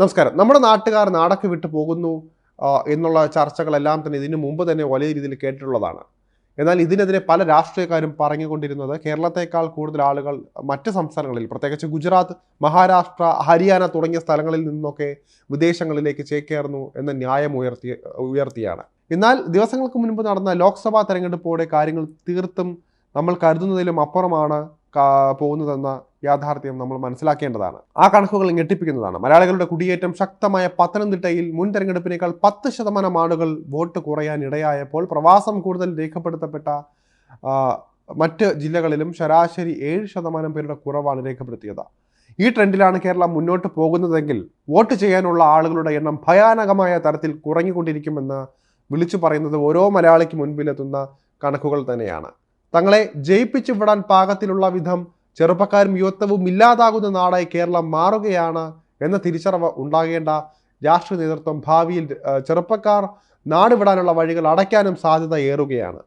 നമസ്കാരം. നമ്മുടെ നാട്ടുകാർ നാടൊക്കെ വിട്ടു പോകുന്നു എന്നുള്ള ചർച്ചകളെല്ലാം തന്നെ ഇതിനു മുമ്പ് തന്നെ വലിയ രീതിയിൽ കേട്ടിട്ടുള്ളതാണ്. എന്നാൽ ഇതിനെതിരെ പല രാഷ്ട്രീയക്കാരും പറഞ്ഞുകൊണ്ടിരുന്നത് കേരളത്തെക്കാൾ കൂടുതൽ ആളുകൾ മറ്റ് സംസ്ഥാനങ്ങളിൽ പ്രത്യേകിച്ച് ഗുജറാത്ത് മഹാരാഷ്ട്ര ഹരിയാന തുടങ്ങിയ സ്ഥലങ്ങളിൽ നിന്നൊക്കെ വിദേശങ്ങളിലേക്ക് ചേക്കേറുന്നു എന്ന ന്യായം ഉയർത്തി ഉയർത്തിയാണ്. എന്നാൽ ദിവസങ്ങൾക്ക് മുൻപ് നടന്ന ലോക്സഭാ തെരഞ്ഞെടുപ്പോടെ കാര്യങ്ങൾ തീർത്തും നമ്മൾ കരുതുന്നതിലും അപ്പുറമാണ്. പോകുന്നതെന്ന യാഥാർത്ഥ്യം നമ്മൾ മനസ്സിലാക്കേണ്ടതാണ്. ആ കണക്കുകൾ ഞെട്ടിപ്പിക്കുന്നതാണ്. മലയാളികളുടെ കുടിയേറ്റം ശക്തമായ പത്തനംതിട്ടയിൽ മുൻ തെരഞ്ഞെടുപ്പിനേക്കാൾ പത്ത് ശതമാനം ആളുകൾ വോട്ട് കുറയാൻ ഇടയായപ്പോൾ പ്രവാസം കൂടുതൽ രേഖപ്പെടുത്തപ്പെട്ട മറ്റ് ജില്ലകളിലും ശരാശരി ഏഴ് ശതമാനം പേരുടെ കുറവാണ് രേഖപ്പെടുത്തിയത്. ഈ ട്രെൻഡിലാണ് കേരളം മുന്നോട്ട് പോകുന്നതെങ്കിൽ വോട്ട് ചെയ്യാനുള്ള ആളുകളുടെ എണ്ണം ഭയാനകമായ തരത്തിൽ കുറഞ്ഞുകൊണ്ടിരിക്കുമെന്ന് വിളിച്ചു പറയുന്നത് ഓരോ മലയാളിക്ക് മുൻപിലെത്തുന്ന കണക്കുകൾ തന്നെയാണ്. തങ്ങളെ ജയിപ്പിച്ചു വിടാൻ പാകത്തിലുള്ള വിധം ചെറുപ്പക്കാരും യുവത്വവും ഇല്ലാതാകുന്ന നാടായി കേരളം മാറുകയാണ് എന്ന തിരിച്ചറിവ് ഉണ്ടാകേണ്ട രാഷ്ട്രീയ നേതൃത്വം ഭാവിയിൽ ചെറുപ്പക്കാർ നാട് വിടാനുള്ള വഴികൾ അടയ്ക്കാനും സാധ്യത ഏറുകയാണ്.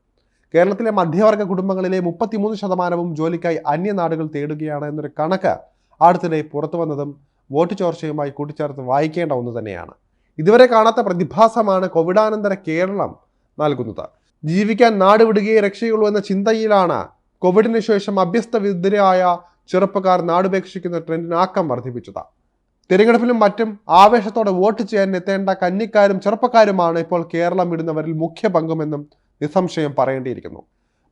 കേരളത്തിലെ മധ്യവർഗ കുടുംബങ്ങളിലെ മുപ്പത്തിമൂന്ന് ശതമാനവും ജോലിക്കായി അന്യനാടുകൾ തേടുകയാണ് എന്നൊരു കണക്ക് അടുത്തിടെ പുറത്തു വന്നതും വോട്ട് ചോർച്ചയുമായി കൂട്ടിച്ചേർത്ത് വായിക്കേണ്ട ഒന്ന് തന്നെയാണ്. ഇതുവരെ കാണാത്ത പ്രതിഭാസമാണ് കോവിഡാനന്തര കേരളം നൽകുന്നത്. ജീവിക്കാൻ നാട് വിടുകയെ രക്ഷയുള്ളൂ എന്ന ചിന്തയിലാണ് കോവിഡിന് ശേഷം അഭ്യസ്ത വിദ്യരായ ചെറുപ്പക്കാർ നാടുപേക്ഷിക്കുന്ന ട്രെൻഡിന് ആക്കം വർദ്ധിപ്പിച്ചത്. തിരഞ്ഞെടുപ്പിലും മറ്റും ആവേശത്തോടെ വോട്ട് ചെയ്യാൻ എത്തേണ്ട കന്നിക്കാരും ചെറുപ്പക്കാരുമാണ് ഇപ്പോൾ കേരളം വിടുന്നവരിൽ മുഖ്യ പങ്കുമെന്നും നിസ്സംശയം പറയേണ്ടിയിരിക്കുന്നു.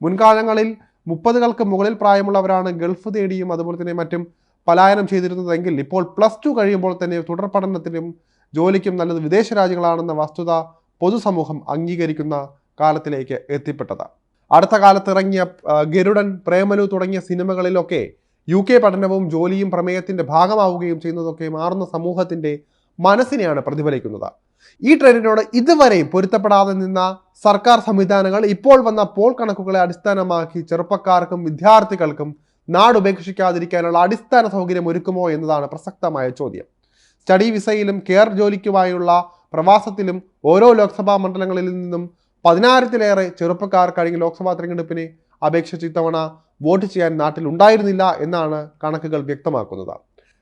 മുൻകാലങ്ങളിൽ മുപ്പതുകൾക്ക് മുകളിൽ പ്രായമുള്ളവരാണ് ഗൾഫ് തേടിയും അതുപോലെ തന്നെ മറ്റും പലായനം ചെയ്തിരുന്നതെങ്കിൽ ഇപ്പോൾ പ്ലസ് ടു കഴിയുമ്പോൾ തന്നെ തുടർ പഠനത്തിനും ജോലിക്കും നല്ലത് വിദേശ രാജ്യങ്ങളാണെന്ന വസ്തുത പൊതുസമൂഹം അംഗീകരിക്കുന്ന കാലത്തിലേക്ക് എത്തിപ്പെട്ടത്. അടുത്ത കാലത്ത് ഇറങ്ങിയ ഗരുഡൻ പ്രേമലു തുടങ്ങിയ സിനിമകളിലൊക്കെ യു കെ പഠനവും ജോലിയും പ്രമേയത്തിന്റെ ഭാഗമാവുകയും ചെയ്യുന്നതൊക്കെ മാറുന്ന സമൂഹത്തിന്റെ മനസ്സിനെയാണ് പ്രതിഫലിക്കുന്നത്. ഈ ട്രെൻഡിനോട് ഇതുവരെയും പൊരുത്തപ്പെടാതെ നിന്ന സർക്കാർ സംവിധാനങ്ങൾ ഇപ്പോൾ വന്ന പോൾ കണക്കുകളെ അടിസ്ഥാനമാക്കി ചെറുപ്പക്കാർക്കും വിദ്യാർത്ഥികൾക്കും നാട് ഉപേക്ഷിക്കാതിരിക്കാനുള്ള അടിസ്ഥാന സൗകര്യം ഒരുക്കുമോ എന്നതാണ് പ്രസക്തമായ ചോദ്യം. സ്റ്റഡി വിസയിലും കെയർ ജോലിക്കുമായുള്ള പ്രവാസത്തിലും ഓരോ ലോക്സഭാ മണ്ഡലങ്ങളിൽ നിന്നും പതിനായിരത്തിലേറെ ചെറുപ്പക്കാർ കഴിഞ്ഞ ലോക്സഭാ തെരഞ്ഞെടുപ്പിനെ അപേക്ഷിച്ച് ഇത്തവണ വോട്ട് ചെയ്യാൻ നാട്ടിൽ ഉണ്ടായിരുന്നില്ല എന്നാണ് കണക്കുകൾ വ്യക്തമാക്കുന്നത്.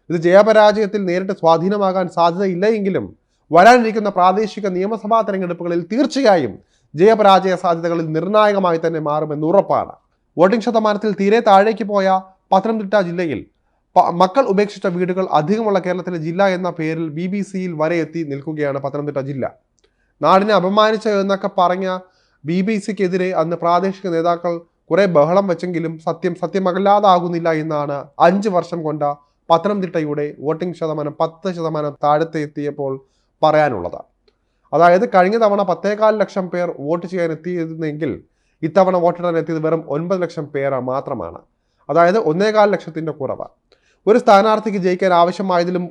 ഇത് ജയപരാജയത്തിൽ നേരിട്ട് സ്വാധീനമാകാൻ സാധ്യതയില്ല എങ്കിലും വരാനിരിക്കുന്ന പ്രാദേശിക നിയമസഭാ തെരഞ്ഞെടുപ്പുകളിൽ തീർച്ചയായും ജയപരാജയ സാധ്യതകളിൽ നിർണായകമായി തന്നെ മാറുമെന്ന് ഉറപ്പാണ്. വോട്ടിംഗ് ശതമാനത്തിൽ തീരെ താഴേക്ക് പോയ പത്തനംതിട്ട ജില്ലയിൽ മക്കൾ ഉപേക്ഷിച്ച വീടുകൾ അധികമുള്ള കേരളത്തിലെ ജില്ല എന്ന പേരിൽ ബി ബി സിയിൽ വരെ എത്തി നിൽക്കുകയാണ് പത്തനംതിട്ട ജില്ല. നാടിനെ അപമാനിച്ച എന്നൊക്കെ പറഞ്ഞ ബി ബി സിക്കെതിരെ അന്ന് പ്രാദേശിക നേതാക്കൾ കുറെ ബഹളം വെച്ചെങ്കിലും സത്യം സത്യമകല്ലാതാകുന്നില്ല എന്നാണ് അഞ്ച് വർഷം കൊണ്ട പത്തനംതിട്ടയുടെ വോട്ടിംഗ് ശതമാനം പത്ത് ശതമാനം താഴത്തെ എത്തിയപ്പോൾ പറയാനുള്ളത്. അതായത് കഴിഞ്ഞ തവണ പത്തേകാൽ ലക്ഷം പേർ വോട്ട് ചെയ്യാൻ എത്തിയിരുന്നെങ്കിൽ ഇത്തവണ വോട്ടിടാൻ എത്തിയത് വെറും ഒൻപത് ലക്ഷം പേർ മാത്രമാണ്. അതായത് ഒന്നേകാൽ ലക്ഷത്തിന്റെ കുറവ്. ഒരു സ്ഥാനാർത്ഥിക്ക് ജയിക്കാൻ ആവശ്യമായതിലും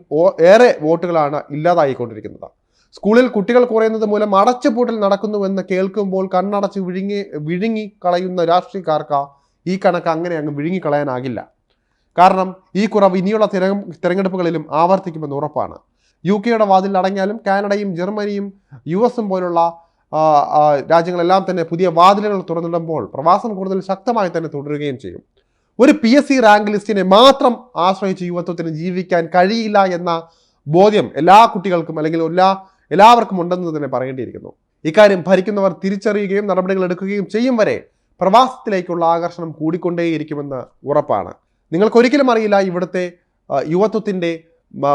ഏറെ വോട്ടുകളാണ് ഇല്ലാതായിക്കൊണ്ടിരിക്കുന്നത്. സ്കൂളിൽ കുട്ടികൾ കുറയുന്നത് മൂലം അടച്ചുപൂട്ടൽ നടക്കുന്നുവെന്ന് കേൾക്കുമ്പോൾ കണ്ണടച്ച് വിഴുങ്ങി വിഴുങ്ങി കളയുന്ന രാഷ്ട്രീയക്കാർക്ക് ഈ കണക്ക് അങ്ങനെ അങ്ങ് വിഴുങ്ങി കളയാനാകില്ല. കാരണം ഈ കുറവ് ഇനിയുള്ള തിര തിരഞ്ഞെടുപ്പുകളിലും ആവർത്തിക്കുമെന്ന് ഉറപ്പാണ്. യു കെയുടെ വാതിൽ അടങ്ങിയാലും കാനഡയും ജർമ്മനിയും യു എസും പോലുള്ള രാജ്യങ്ങളെല്ലാം തന്നെ പുതിയ വാതിലുകൾ തുറന്നിടുമ്പോൾ പ്രവാസം കൂടുതൽ ശക്തമായി തന്നെ തുടരുകയും ചെയ്യും. ഒരു പി എസ് സി റാങ്ക് ലിസ്റ്റിനെ മാത്രം ആശ്രയിച്ച് യുവത്വത്തിന് ജീവിക്കാൻ കഴിയില്ല എന്ന ബോധ്യം എല്ലാ കുട്ടികൾക്കും അല്ലെങ്കിൽ എല്ലാ എല്ലാവർക്കും ഉണ്ടെന്ന് തന്നെ പറയേണ്ടിയിരിക്കുന്നു. ഇക്കാര്യം ഭരിക്കുന്നവർ തിരിച്ചറിയുകയും നടപടികൾ എടുക്കുകയും ചെയ്യും വരെ പ്രവാസത്തിലേക്കുള്ള ആകർഷണം കൂടിക്കൊണ്ടേയിരിക്കുമെന്ന് ഉറപ്പാണ്. നിങ്ങൾക്കൊരിക്കലും അറിയില്ല ഇവിടുത്തെ യുവത്വത്തിന്റെ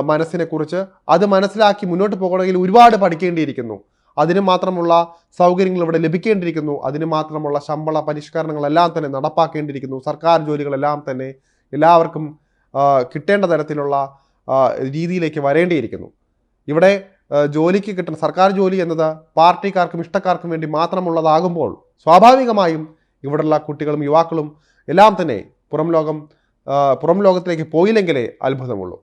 മനസ്സിനെക്കുറിച്ച്. അത് മനസ്സിലാക്കി മുന്നോട്ട് പോകണമെങ്കിൽ ഒരുപാട് പഠിക്കേണ്ടിയിരിക്കുന്നു. അതിന് മാത്രമുള്ള സൗകര്യങ്ങൾ ഇവിടെ ലഭിക്കേണ്ടിയിരിക്കുന്നു. അതിന് മാത്രമുള്ള ശമ്പള പരിഷ്കരണങ്ങളെല്ലാം തന്നെ നടപ്പാക്കേണ്ടിയിരിക്കുന്നു. സർക്കാർ ജോലികളെല്ലാം തന്നെ എല്ലാവർക്കും കിട്ടേണ്ട തരത്തിലുള്ള രീതിയിലേക്ക് വരേണ്ടിയിരിക്കുന്നു. ഇവിടെ ജോലിക്ക് കിട്ടുന്ന സർക്കാർ ജോലി എന്നത് പാർട്ടിക്കാർക്കും ഇഷ്ടക്കാർക്കും വേണ്ടി മാത്രമുള്ളതാകുമ്പോൾ സ്വാഭാവികമായും ഇവിടെയുള്ള കുട്ടികളും യുവാക്കളും എല്ലാം തന്നെ പുറം ലോകം പുറം ലോകത്തിലേക്ക് പോയില്ലെങ്കിലേ അത്ഭുതമുള്ളൂ.